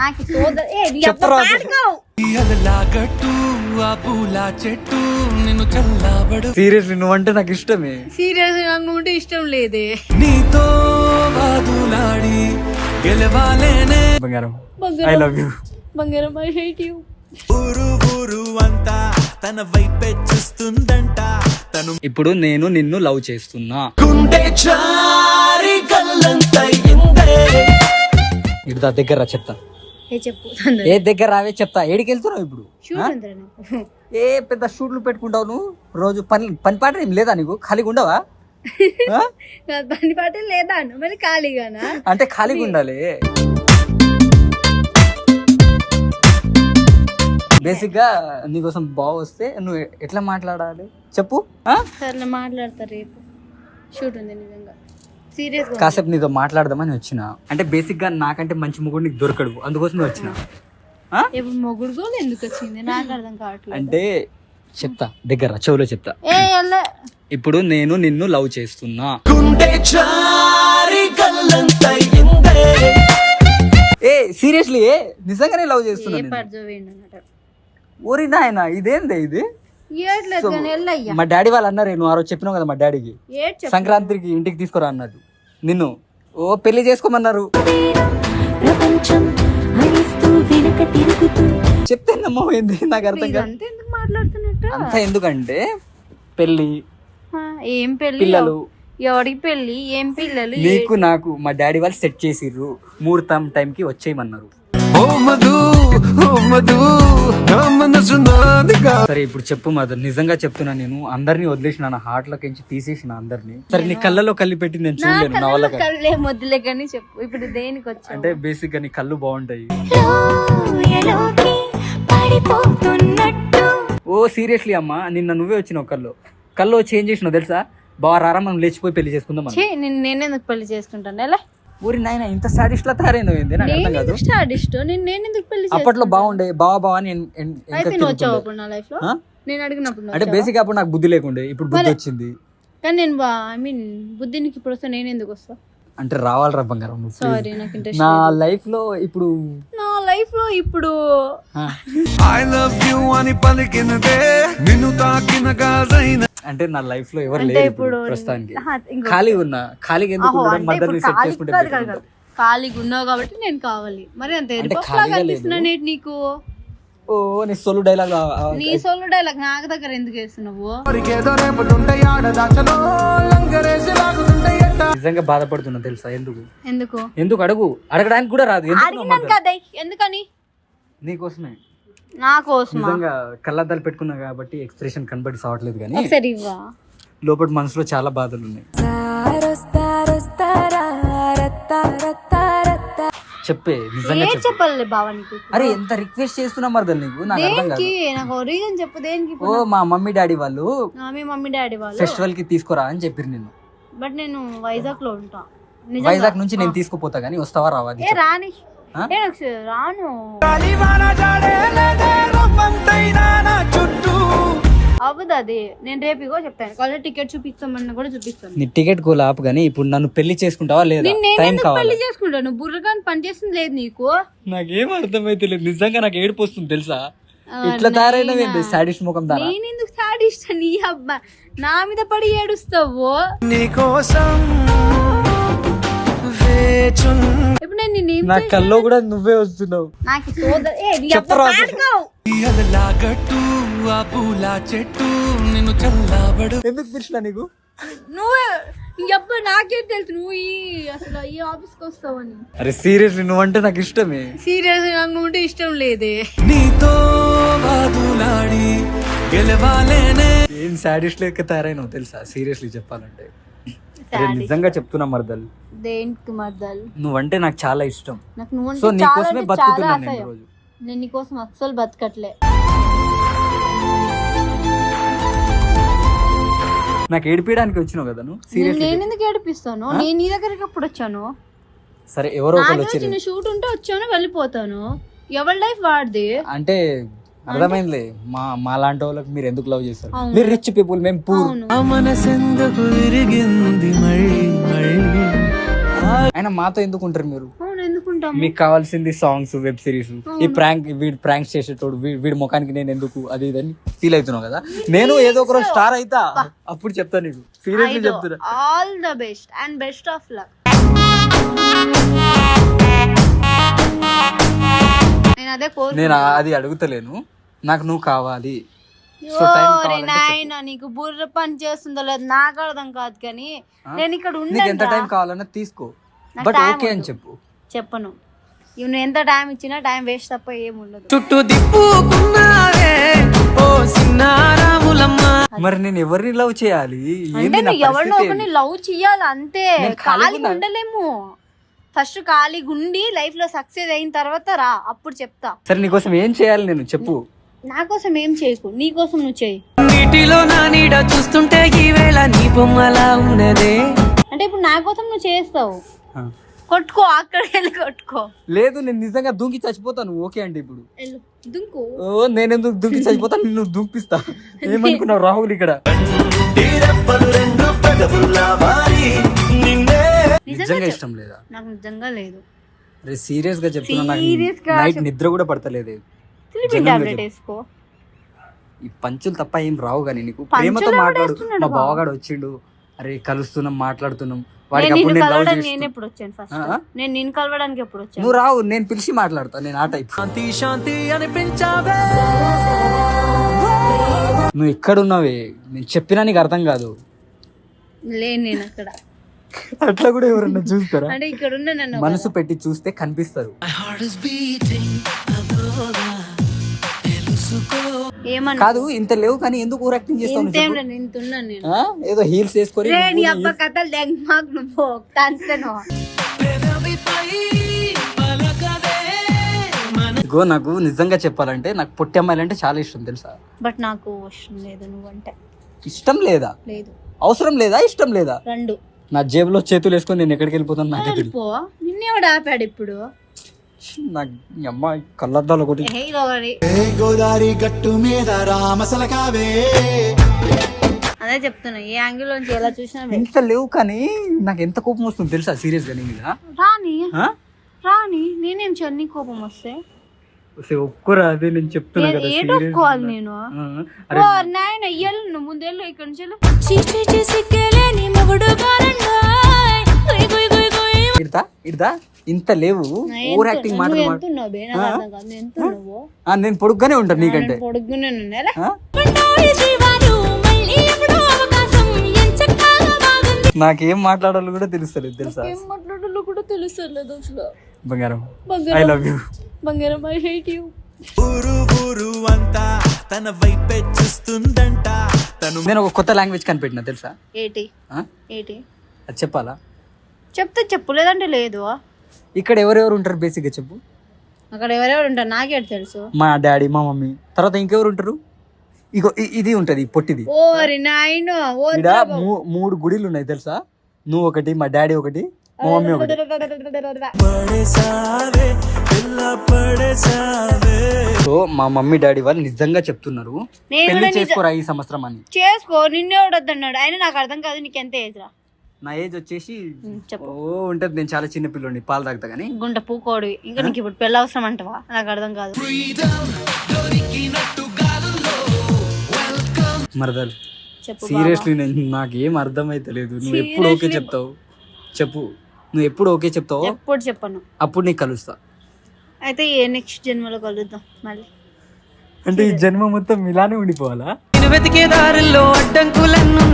నాకు చెట్టు నిన్ను చల్లబడు. సీరియస్లీ నువ్వంటే నాకు ఇష్టమే. సీరియస్ నాకు ఉంటే ఇష్టం లేదే. నీతో వాదులాడి గెలవాలేనే. బంగారం ఐ లవ్ యూ బంగారం ఐ హేట్ యు ఊరు ఊరు అంతా తన వైపే చూస్తుందంట. తను ఇప్పుడు నేను నిన్ను లవ్ చేస్తున్నా. గుండె చారి గల్లంతయిందే ఇటు దా దగ్గర చెప్తా. ఏ చెప్పు తొందర ఏ దగ్గర రావే చెప్తా. ఏడికి వెళ్తున్నావు ఇప్పుడు? ఏ పెద్ద షూట్లు పెట్టుకుంటావు నువ్వు? రోజు పని పని పాట ఏం లేదా నీకు? ఖాళీగా ఉండవా? పని పాట లేదా మరి ఖాళీగానా? అంటే ఖాళీగా ఉండాలి. బేసిక్గా నీకోసం బాగా వస్తే నువ్వు ఎట్లా మాట్లాడాలి? చెప్పు ఆ? సర్లే మాట్లాడతా రేపు. షూట్ ఉంది నిజంగా. కాసేపు నీతో మాట్లాడదామని వచ్చిన. అంటే బేసిక్గా నాకంటే మంచి ముగ్గురు నీకు దొరకడు. అందుకోసం వచ్చిన. ఆ? ఇప్పుడు మొగుడు గోలు ఎందుకు వచ్చింది? నాకు అర్థం కావట్లేదు. అంటే చెప్తా దగ్గర చెవులో చెప్తా. ఇప్పుడు నేను నిన్ను లవ్ చేస్తున్నా. ఏ సీరియస్లీ ఏ? నిజంగానే లవ్ చేస్తున్నా ఓరి నాయన ఇదేందే ఇది? మా డాడీ వాళ్ళు అన్నారు నువ్వు ఆ రోజు చెప్పినావు కదా మా డాడీకి. సంక్రాంతికి ఇంటికి తీసుకురా అన్నది. నిన్ను. ఓ పెళ్ళి చేసుకోమన్నారు. చెప్తే నమ్మమైంది నాకు అర్థం కాదు. అంతా ఎందుకంటే పెళ్ళి ఆ, ఏం పెళ్ళి పిల్లలు. ఎవడికి పెళ్ళి ఏం పిల్లలు? నీకు నాకు మా డాడీ వాళ్ళు సెట్ చేసిర్రు. ముహూర్తం టైంకి వచ్చేయమన్నారు. ఓ మధు సరే ఇప్పుడు చెప్పు మదర్ నిజంగా చెప్తున్నా నేను. అందరినీ వదిలేసిన నా హార్ట్లోకి తీసేసిన అందరినీ. సరే నీ కళ్ళలో కళ్ళు పెట్టి నేను చూడలేను నా వల్ల కళ్ళలో కళ్ళే. మొద్దులే కానీ చెప్పు. ఇప్పుడు దేనికి అంటే బేసిక్గా నీ కళ్ళు బాగుంటాయి. ఓ సీరియస్లీ అమ్మా నిన్న నువ్వే వచ్చినావు కళ్ళు. కళ్ళు చేంజ్ చేసినావు తెలుసా? బాగా రారా మనం లేచిపోయి పెళ్ళి చేసుకుందాం నేను నేనెందుకు పెళ్ళి చేసుకుంటాను? ఎలా? ఊరి నాయన ఇంత సాడిస్ట్ లా తయారైంది ఏంది? నాకు అర్థం కాదు. ఇష్టం నేను నేను ఎందుకు పెళ్ళి అప్పట్లో బాగుండే బావా బావా అని ఎన్- ఎన్- వెనక నువ్వు వచ్చావు తిరుగుతుండే. అప్పుడు నా లైఫ్లో? ఆ? నేను అడిగినప్పుడు అంటే వచ్చావా? బేసిక్ అప్పుడు నాకు బుద్ధి లేకుండే ఇప్పుడు బుద్ధి వచ్చింది. కానీ నేను ఐ మీన్ బుద్ధినికి ఇప్పుడు వస్తా నేను ఎందుకు వస్తా? అంటే రావాలరా బంగారం నువ్వు please. సారీ నాకు ఇంట్రెస్ట్ నా లైఫ్లో ఇప్పుడు నా లైఫ్లో ఇప్పుడు ఆ, ఐ లవ్ యు అని పలికినదే నిన్ను తాకిన గాజైన అంటే నా లైఫ్లో ఎవరు లేరు ఇప్పుడు ప్రస్తుతానికి. ఖాళీగా ఉన్నా ఖాళీగా ఎందుకు ఇప్పుడు సెట్ ఖాళీ చేసుకుంటే. ఖాళీగా ఉన్నావు కాబట్టి నేను కావాలి. మరి అంత. అనిపిస్తున్నా నేటి నీకు? ఓ నీ సొల్లు డైలాగ్ నీ సోలో డైలాగ్ నాకు దగ్గర ఎందుకు వేస్తున్నావు? నిజంగా బాధపడుతున్నా తెలుసా? ఎందుకు? ఎందుకు? ఎందుకు అడుగు? అడగడానికి కూడా రాదు. మదర్? ఎందుకని? నీకోసమే. నా కోసమా? నిజంగా కళ్ళద్దాలు పెట్టుకున్నా కాబట్టి ఎక్స్ప్రెషన్ కనబడి సావట్లేదు కానీ ఒకసారి ఇవ్వా? లోపల మనసులో చాలా బాధలు ఉన్నాయి. చెప్పే నిజంగా ఏం చెప్పు. చెప్పాలి బావా నీకు అరే ఎంత రిక్వెస్ట్ చేస్తున్నా మరదలు నీకు? నాకు అర్థం కాదు. దేనికి నాకు రీజన్ చెప్పు దేనికి ఓ మా మమ్మీ డాడీ వాళ్ళు మీ మమ్మీ డాడీ వాళ్ళు. ఫెస్టివల్కి తీసుకురా అని చెప్పారు నేను బట్ నేను వైజాగ్లో ఉంటా. నిజంగా. వైజాగ్ నుంచి నేను తీసుకుపోతా గానీ వస్తావా రావా అది ఏ చెప్పు. రాని. నాకు రాను. అవ్వదు అది నేను రేపు ఇగో చెప్తాను. కాలేజ్ టికెట్ చూపిస్తామన్నా కూడా చూపిస్తాను. నీ టికెట్ కూడా ఆపు కానీ ఇప్పుడు నన్ను పెళ్ళి చేసుకుంటావా లేదా? నేను టైం ఎందుకు కావాలి? పెళ్ళి చేసుకుంటాను బుర్రగాని పని చేస్తుంది లేదు నీకు? నాకేం అర్థమైతే లేదు నిజంగా నాకు ఏడుపు వస్తుంది తెలుసా? ఇట్లా తయారైనవేంటి నేనా? సాడిస్ట్ ముఖం దారా? నేను ఎందుకు సాడిస్తా నీ అబ్బా. నా మీద పడి ఏడుస్తావు? నీకోసం నా? కల్లో కూడా నువ్వే వస్తున్నావు. చెట్టు నిన్ను చల్లబడు. ఎందుకు పిలిచిన నీకు? నువ్వే అబ్బా నాకేం తెలుసు? నువ్వు ఈ అసలు ఈ ఆఫీస్కి వస్తావని. అరే సీరియస్లీ నువ్వంటే నాకు ఇష్టమే. సీరియస్ నాకు ఉంటే ఇష్టం లేదే. నీతో వాదులాడి గెలవాలేనే. ఏం సాడిస్ట్ లెక్క తయారైనావు తెలుసా? సీరియస్లీ చెప్పాలంటే. నిజంగా చెప్తున్నా మరదల్. దేనికి మర్దాలు? నువ్వంటే నాకు చాలా ఇష్టం. నాకు నువ్వు సో నీకోసమే బతుకుతున్నాను నేను రోజు నేను నీకోసం అస్సలు బతకట్లే. నాకు ఏడిపించడానికి వచ్చినావు కదా నువ్వు? నేను సీరియస్లీ నేను ఎందుకు ఏడిపిస్తాను నేను నీ దగ్గరికి అప్పుడు వచ్చాను? సరే ఎవరో ఒకరు వచ్చారు. షూట్ ఉంటే వచ్చాను వెళ్ళిపోతాను. ఎవరి లైఫ్ వాడిది? అంటే అర్థమైందిలే. మా మా లాంటి వాళ్ళకి మీరు ఎందుకు లవ్ చేస్తారు. మీరు రిచ్ పీపుల్ మేము పూర్ మనసెందుకు విరిగింది మళ్ళీ మళ్ళీ? అయినా మాతో ఎందుకు ఉంటారు మీరు? మీకు కావాల్సింది సాంగ్స్ వెబ్ సిరీస్ ఈ ప్రాంక్ వీడు ప్రాంక్ చేసేటోడు వీడి ముఖానికి నేను ఎందుకు అది ఇదని ఫీల్ అవుతున్నావు కదా? నేను ఏదో ఒక రోజు స్టార్ అయితా? అప్పుడు చెప్తా నీకు. సీరియస్లీ చెప్తున్నా. All the best and best of luck నేను అదే కోరు నేను అది అడుగుతలేను. నాకు నువ్వు కావాలి. నీకు బుర్ర పని చేస్తుందో లేదు నాకు అర్థం కాదు కానీ నేను ఇక్కడ నీకు ఎంత టైం కావాలన్నా తీసుకో. బట్ ఓకే అని. చెప్పు. చెప్పను. ఇవి ఎంత టైం ఇచ్చినా టైం వేస్ట్ తప్ప ఏం ఉండదు. చుట్టూ దిప్పుకున్నావే ఓ సిన్నారాములమ్మ. మరి నేను ఎవరిని లవ్ చేయాలి? అంటే నువ్వు ఎవరినో ఒకరిని లవ్ చెయ్యాలి అంతే. ఉన్నా. ఉండలేము. ఫస్ట్ ఖాళీగా ఉండి లైఫ్లో సక్సెస్ అయిన తర్వాత రా అప్పుడు చెప్తా. సరే నీకోసం ఏం చేయాలి నేను? చెప్పు. నా కోసం ఏం చేయకు నీ కోసం నువ్వు చేయి. నీటిలో నా నీడ చూస్తుంటే ఈవేళ నీ బొమ్మలా ఉన్నదే. అంటే ఇప్పుడు నా కోసం నువ్వు చేస్తావు. కొట్టుకో అక్కడికి వెళ్ళి కొట్టుకో. లేదు నేను నిజంగా దూకి చచ్చిపోతాను. ఓకే అండి ఇప్పుడు. వెళ్ళు. దుంకు. ఓ నేను ఎందుకు దూకి చచ్చిపోతాను? నిన్ను దూకిస్తా. ఏమనుకున్నావు రాహుల్ ఇక్కడ? నిజంగా ఇష్టం లేదా? నాకు నిజంగా లేదు. అరే సీరియస్గా చెప్తున్నా నాకు Serious గా నైట్ నిద్ర కూడా పడతలేదు. స్లీపింగ్ జనంగా టాబ్లెట్ చెప్పు. వేసుకో ఈ పంచులు తప్ప ఏం రావు కానీ నీకు ప్రేమతో మాట్లాడు. మా బావ? బావగాడు వచ్చిండు. అరే కలుస్తున్నాం మాట్లాడుతున్నాం. వాడికి నేను అప్పుడు నిన్ను నేను లవ్ కలవడానికి నేను చేస్తూ. ఎప్పుడు వచ్చాను ఫస్ట్ ఆ? నేను నిన్ను కలవడానికి ఎప్పుడు వచ్చాను? నువ్వు రావు నేను పిలిచి మాట్లాడతా. నేను ఆ టైప్ శాంతి శాంతి అనిపించావే? నువ్వు ఎక్కడున్నావే? నేను చెప్పినా నీకు అర్థం కాదు. లేను నేను అక్కడ. అట్లా కూడా ఎవరన్నా చూస్తారా? అంటే ఇక్కడ ఉన్న నన్ను మనసు పెట్టి చూస్తే కనిపిస్తారు. ఏమన్నా? కాదు ఇంత లేవు కానీ ఎందుకు యాక్టింగ్ చేస్తావు ఇంతేం ఉన్నాను నేను. ఆ? ఏదో హీల్స్ వేసుకొని రే నీ అబ్బ కథలు దెంగ మాకు నువ్వు తంతను ఇగో నాకు నిజంగా చెప్పాలంటే నాకు పొట్టి అమ్మాయిలు అంటే చాలా ఇష్టం తెలుసా? బట్ నాకు అవసరం లేదు నువ్వంటే. ఇష్టం లేదా? లేదు. అవసరం లేదా? ఇష్టం లేదా? రెండు. నా జేబులో చేతులు వేసుకొని నేను ఎక్కడికి వెళ్ళిపోతాను నాకే తెలియదు వెళ్ళిపో నిన్నెవడు ఆపాడు ఇప్పుడు? అమ్మాయి కళ్ళద్దాలు ఒకటి. ఏ ఇదొకటి గోదారి గట్టు మీద రామసలకావే అదే చెప్తున్నా ఏ యాంగిల్ నుంచి ఎలా చూసినా ఇంత లేవు కానీ నాకు ఎంత కోపం వస్తుంది తెలుసా సీరియస్గా నీ మీద? రాని నేనేం చెన్ని కోపం వస్తే? ఒప్పుకోరా అదే నేను చెప్తున్నా కదా ఏడు serious ఒప్పుకోవాలి గా. నేను? అరే నాయన ఎల్లు నువ్వు ముందెళ్ళు ఇక్కడ నుంచి వెళ్ళు. చీచి చిసికెలేని మొగుడు గారండాయ్ గుయ్ గుయ్ గుయ్ గుయ్. ఇడతా ఇడతా. ఇంత లేవు ఓవర్ యాక్టింగ్ మాట్- నేను పొడుగ్గానే ఉంటాను నీకంటే. బాగుంది నాకేం మాట్లాడాలో కూడా తెలుస్తలేదు తెలుసా? ఏం మాట్లాడాలో కూడా తెలుసలేదు అసలు. బంగారం ఐ లవ్ యూ బంగారం ఐ హేట్ యూ ఊరు ఊరు అంతా తన వైపే చూస్తుందంట. తను నేను ఒక కొత్త లాంగ్వేజ్ కనిపెట్టిన తెలుసా? ఏటి? ఆ? ఏటి? అది చెప్పాలా? చెప్తే చెప్పు లేదంటే లేదు. ఇక్కడ ఎవరెవరు ఉంటారు బేసిక్గా చెప్పు. అక్కడ ఎవరెవరు ఉంటారు? నాకేటి తెలుసు. మా డాడీ మా మమ్మీ. తర్వాత ఇంకెవరు ఉంటారు? ఇగో ఇది ఉంటది పొట్టిది. ఇక్కడ మూడు గుడిలు ఉన్నాయి తెలుసా? నువ్వు ఒకటి మా డాడీ ఒకటి మా మమ్మీ ఒకటి. సో మా మమ్మీ డాడీ వాళ్ళు నిజంగా చెప్తున్నారు. నేను పెళ్ళి చేసుకోరా ఈ సంవత్సరం అని. చేసుకో నిన్నే వద్దన్నాడు. ఆయన నాకు అర్థం కాదు నీకు ఎంత ఏజ్ రా? నా ఏజ్ వచ్చేసి చెప్పు. ఓ ఉంటది. నేను చాలా చిన్న పిల్లోని పాలు తాగుతా కానీ గుంట పూకోడివి ఇంకా నీకు ఇప్పుడు పెళ్ళి అవసరం అంటవా నాకు అర్థం కాదు. మరదలు చెప్పు సీరియస్లీ నేను నాకేం అర్థమైతలేదు నువ్వు ఎప్పుడు ఓకే? చెప్తావు? చెప్పు. నువ్వు ఎప్పుడు ఓకే చెప్తావు? ఎప్పుడు చెప్పను. అప్పుడు నీకు కలుస్తా. అయితే ఏ నెక్స్ట్ జన్మలో కలుద్దాం మళ్ళీ? అంటే ఈ జన్మ మొత్తం ఇలానే ఉండిపోవాలా? నేను వెతికే దారుల్లో అడ్డంకులెన్నో